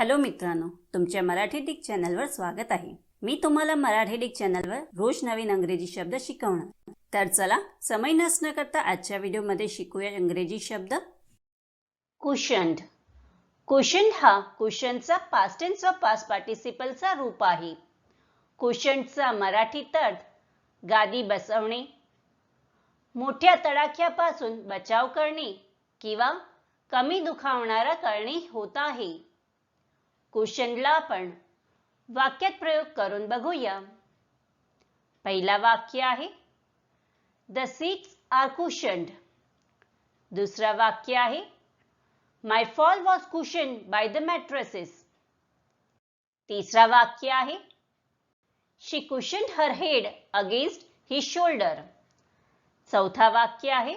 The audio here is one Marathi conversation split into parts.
हॅलो मित्रांनो तुमच्या मराठी डिक चॅनलवर स्वागत आहे. मी तुम्हाला मराठी डिक चॅनलवर रोज नवीन अंग्रेजी शब्द शिकवणार. तर चला समय नसणं करता आजच्या व्हिडिओमध्ये शिकूया इंग्रजी शब्द. कुशंड कुशंड हा कुशनचा पास्ट अँड व पास्ट पार्टिसिपलचा रूप आहे. कुशंडचा मराठी तर्थ गादी बसवणे मोठ्या तडाख्यापासून बचाव करणे किंवा कमी दुखावणारा करणे होत आहे. कुशनला आपण वाक्यात प्रयोग करून बघूया. पहिला वाक्य आहे द सीट्स आर कुशन्ड दुसरा वाक्य आहे my fall was cushion by the mattresses तिसरा वाक्य आहे she cushioned her head against his shoulder चौथा वाक्य आहे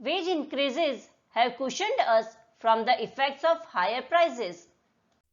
wage increases have cushioned us from the effects of higher prices